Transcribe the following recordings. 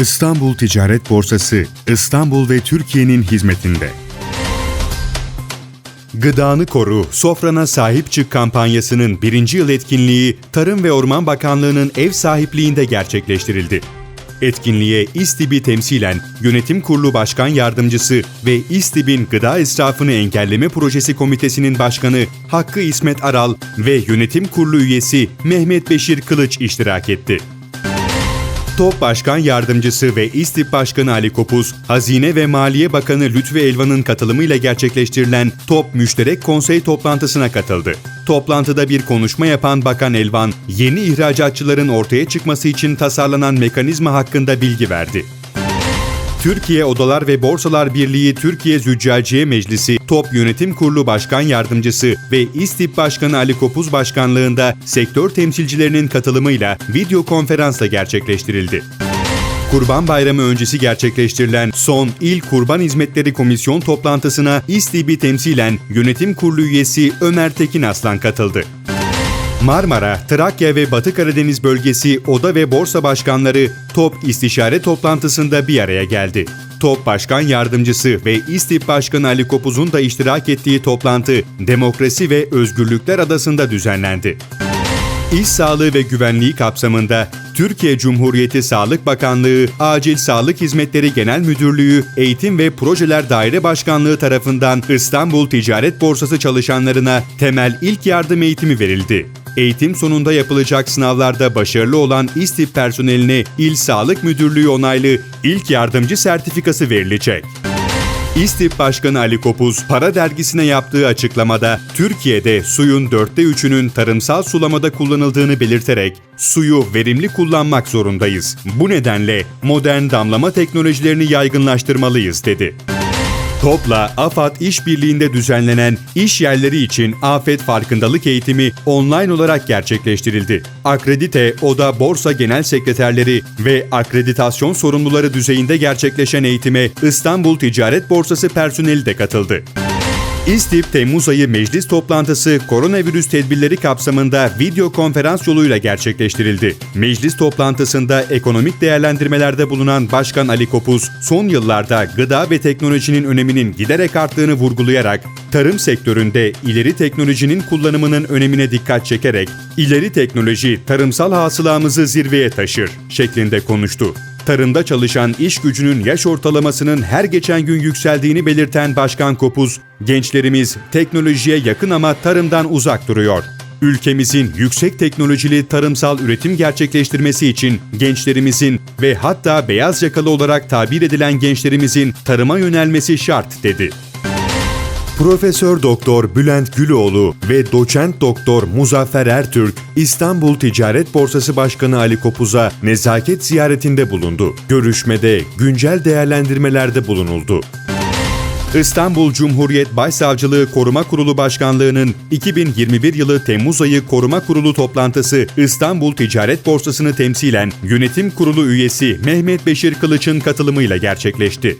İstanbul Ticaret Borsası, İstanbul ve Türkiye'nin hizmetinde. Gıdanı Koru, Sofrana Sahip Çık kampanyasının birinci yıl etkinliği Tarım ve Orman Bakanlığı'nın ev sahipliğinde gerçekleştirildi. Etkinliğe İSTİB'i temsilen Yönetim Kurulu Başkan Yardımcısı ve İSTİB'in Gıda İsrafını Engelleme Projesi Komitesi'nin Başkanı Hakkı İsmet Aral ve Yönetim Kurulu üyesi Mehmet Beşir Kılıç iştirak etti. TOP Başkan Yardımcısı ve İSTİP Başkanı Ali Kopuz, Hazine ve Maliye Bakanı Lütfü Elvan'ın katılımıyla gerçekleştirilen TOP Müşterek Konsey toplantısına katıldı. Toplantıda bir konuşma yapan Bakan Elvan, yeni ihracatçıların ortaya çıkması için tasarlanan mekanizma hakkında bilgi verdi. Türkiye Odalar ve Borsalar Birliği Türkiye Züccaciye Meclisi Top Yönetim Kurulu Başkan Yardımcısı ve İSTİP Başkanı Ali Kopuz Başkanlığında sektör temsilcilerinin katılımıyla video konferansla gerçekleştirildi. Kurban Bayramı öncesi gerçekleştirilen son İl Kurban Hizmetleri Komisyon toplantısına İSTİB'i temsilen Yönetim Kurulu üyesi Ömer Tekin Aslan katıldı. Marmara, Trakya ve Batı Karadeniz bölgesi Oda ve Borsa Başkanları TOP istişare toplantısında bir araya geldi. TOP Başkan Yardımcısı ve İSTİP Başkanı Ali Kopuz'un da iştirak ettiği toplantı Demokrasi ve Özgürlükler Adası'nda düzenlendi. İş sağlığı ve güvenliği kapsamında Türkiye Cumhuriyeti Sağlık Bakanlığı, Acil Sağlık Hizmetleri Genel Müdürlüğü, Eğitim ve Projeler Daire Başkanlığı tarafından İstanbul Ticaret Borsası çalışanlarına temel ilk yardım eğitimi verildi. Eğitim sonunda yapılacak sınavlarda başarılı olan İSTİP personeline İl Sağlık Müdürlüğü onaylı ilk yardımcı sertifikası verilecek. İSTİP Başkanı Ali Kopuz, Para Dergisi'ne yaptığı açıklamada Türkiye'de suyun dörtte üçünün tarımsal sulamada kullanıldığını belirterek suyu verimli kullanmak zorundayız. Bu nedenle modern damlama teknolojilerini yaygınlaştırmalıyız dedi. TOP'la AFAD işbirliğinde düzenlenen iş yerleri için afet farkındalık eğitimi online olarak gerçekleştirildi. Akredite, Oda Borsa Genel Sekreterleri ve akreditasyon sorumluları düzeyinde gerçekleşen eğitime İstanbul Ticaret Borsası personeli de katıldı. İSTİP Temmuz ayı meclis toplantısı koronavirüs tedbirleri kapsamında video konferans yoluyla gerçekleştirildi. Meclis toplantısında ekonomik değerlendirmelerde bulunan Başkan Ali Kopuz, son yıllarda gıda ve teknolojinin öneminin giderek arttığını vurgulayarak, tarım sektöründe ileri teknolojinin kullanımının önemine dikkat çekerek, ileri teknoloji tarımsal hasılamızı zirveye taşır şeklinde konuştu tarımda çalışan iş gücünün yaş ortalamasının her geçen gün yükseldiğini belirten Başkan Kopuz, gençlerimiz teknolojiye yakın ama tarımdan uzak duruyor. Ülkemizin yüksek teknolojili tarımsal üretim gerçekleştirmesi için gençlerimizin ve hatta beyaz yakalı olarak tabir edilen gençlerimizin tarıma yönelmesi şart dedi. Profesör Doktor Bülent Güloğlu ve Doçent Doktor Muzaffer Ertürk, İstanbul Ticaret Borsası Başkanı Ali Kopuz'a nezaket ziyaretinde bulundu. Görüşmede güncel değerlendirmelerde bulunuldu. İstanbul Cumhuriyet Başsavcılığı Koruma Kurulu Başkanlığı'nın 2021 yılı Temmuz ayı Koruma Kurulu toplantısı İstanbul Ticaret Borsası'nı temsilen Yönetim Kurulu üyesi Mehmet Beşir Kılıç'ın katılımıyla gerçekleşti.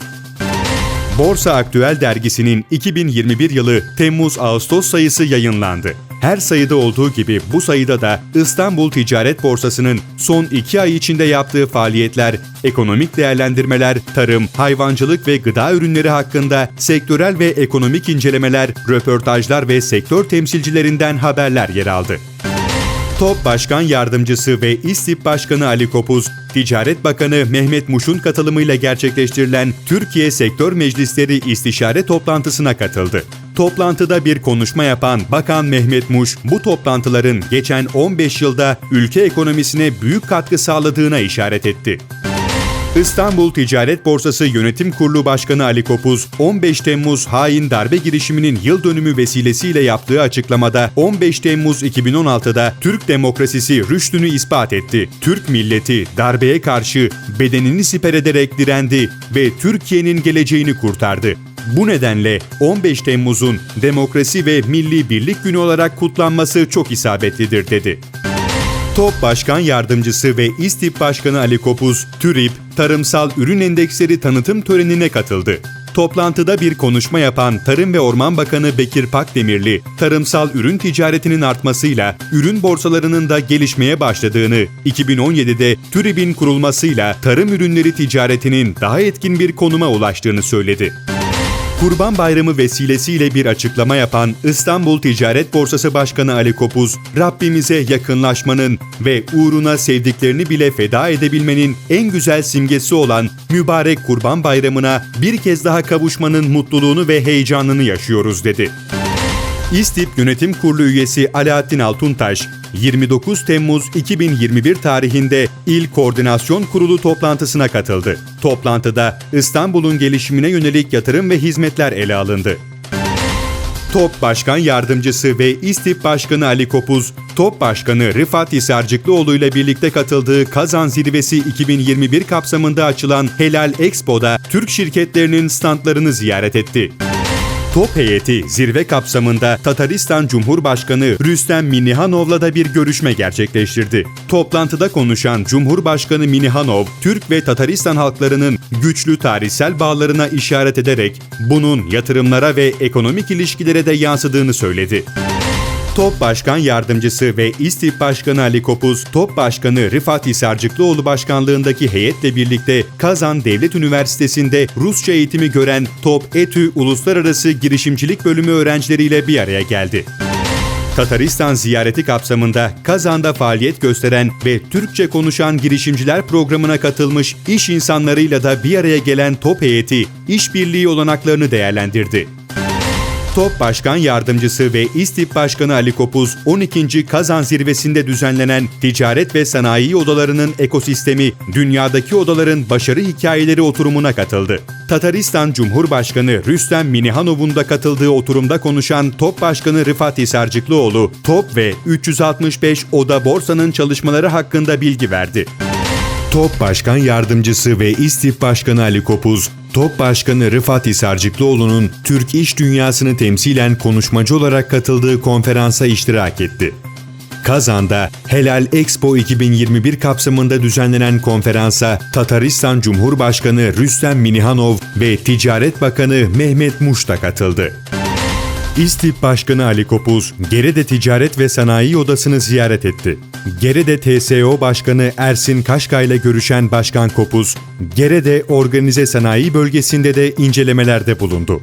Borsa Aktüel dergisinin 2021 yılı Temmuz-Ağustos sayısı yayınlandı. Her sayıda olduğu gibi bu sayıda da İstanbul Ticaret Borsası'nın son iki ay içinde yaptığı faaliyetler, ekonomik değerlendirmeler, tarım, hayvancılık ve gıda ürünleri hakkında sektörel ve ekonomik incelemeler, röportajlar ve sektör temsilcilerinden haberler yer aldı. TOP Başkan Yardımcısı ve İSTİP Başkanı Ali Kopuz, Ticaret Bakanı Mehmet Muş'un katılımıyla gerçekleştirilen Türkiye Sektör Meclisleri İstişare toplantısına katıldı. Toplantıda bir konuşma yapan Bakan Mehmet Muş, bu toplantıların geçen 15 yılda ülke ekonomisine büyük katkı sağladığına işaret etti. İstanbul Ticaret Borsası Yönetim Kurulu Başkanı Ali Kopuz, 15 Temmuz hain darbe girişiminin yıl dönümü vesilesiyle yaptığı açıklamada 15 Temmuz 2016'da Türk demokrasisi rüştünü ispat etti. Türk milleti darbeye karşı bedenini siper ederek direndi ve Türkiye'nin geleceğini kurtardı. Bu nedenle 15 Temmuz'un Demokrasi ve Milli Birlik Günü olarak kutlanması çok isabetlidir dedi. TOP Başkan Yardımcısı ve İSTİP Başkanı Ali Kopuz, TÜRİP, Tarımsal Ürün Endeksleri tanıtım törenine katıldı. Toplantıda bir konuşma yapan Tarım ve Orman Bakanı Bekir Pakdemirli, tarımsal ürün ticaretinin artmasıyla ürün borsalarının da gelişmeye başladığını, 2017'de TÜRİB'in kurulmasıyla tarım ürünleri ticaretinin daha etkin bir konuma ulaştığını söyledi. Kurban Bayramı vesilesiyle bir açıklama yapan İstanbul Ticaret Borsası Başkanı Ali Kopuz, Rabbimize yakınlaşmanın ve uğruna sevdiklerini bile feda edebilmenin en güzel simgesi olan mübarek Kurban Bayramı'na bir kez daha kavuşmanın mutluluğunu ve heyecanını yaşıyoruz dedi. İSTİP Yönetim Kurulu üyesi Alaaddin Altuntaş, 29 Temmuz 2021 tarihinde İl Koordinasyon Kurulu toplantısına katıldı. Toplantıda İstanbul'un gelişimine yönelik yatırım ve hizmetler ele alındı. TOP Başkan Yardımcısı ve İSTİP Başkanı Ali Kopuz, TOP Başkanı Rıfat Hisarcıklıoğlu ile birlikte katıldığı Kazan Zirvesi 2021 kapsamında açılan Helal Expo'da Türk şirketlerinin standlarını ziyaret etti. Top heyeti zirve kapsamında Tataristan Cumhurbaşkanı Rüstem Minihanov'la da bir görüşme gerçekleştirdi. Toplantıda konuşan Cumhurbaşkanı Minihanov, Türk ve Tataristan halklarının güçlü tarihsel bağlarına işaret ederek bunun yatırımlara ve ekonomik ilişkilere de yansıdığını söyledi. TOP Başkan Yardımcısı ve İSTİP Başkanı Ali Kopuz, TOP Başkanı Rıfat Hisarcıklıoğlu başkanlığındaki heyetle birlikte Kazan Devlet Üniversitesi'nde Rusça eğitimi gören TOP ETÜ Uluslararası Girişimcilik Bölümü öğrencileriyle bir araya geldi. Tataristan ziyareti kapsamında Kazan'da faaliyet gösteren ve Türkçe konuşan girişimciler programına katılmış iş insanlarıyla da bir araya gelen TOP heyeti işbirliği olanaklarını değerlendirdi. TOP Başkan Yardımcısı ve İSTİP Başkanı Ali Kopuz, 12. Kazan Zirvesi'nde düzenlenen ticaret ve sanayi odalarının ekosistemi, dünyadaki odaların başarı hikayeleri oturumuna katıldı. Tataristan Cumhurbaşkanı Rüstem Minihanov'un da katıldığı oturumda konuşan TOP Başkanı Rıfat Hisarcıklıoğlu, TOP ve 365 Oda Borsa'nın çalışmaları hakkında bilgi verdi. TOP Başkan Yardımcısı ve İSTİP Başkanı Ali Kopuz, TOP Başkanı Rıfat Hisarcıklıoğlu'nun Türk iş dünyasını temsilen konuşmacı olarak katıldığı konferansa iştirak etti. Kazan'da Helal Expo 2021 kapsamında düzenlenen konferansa Tataristan Cumhurbaşkanı Rüstem Minihanov ve Ticaret Bakanı Mehmet Muş da katıldı. İSTİP Başkanı Ali Kopuz, Gerede Ticaret ve Sanayi Odası'nı ziyaret etti. Gerede TSO Başkanı Ersin Kaşka ile görüşen Başkan Kopuz, Gerede Organize Sanayi Bölgesi'nde de incelemelerde bulundu.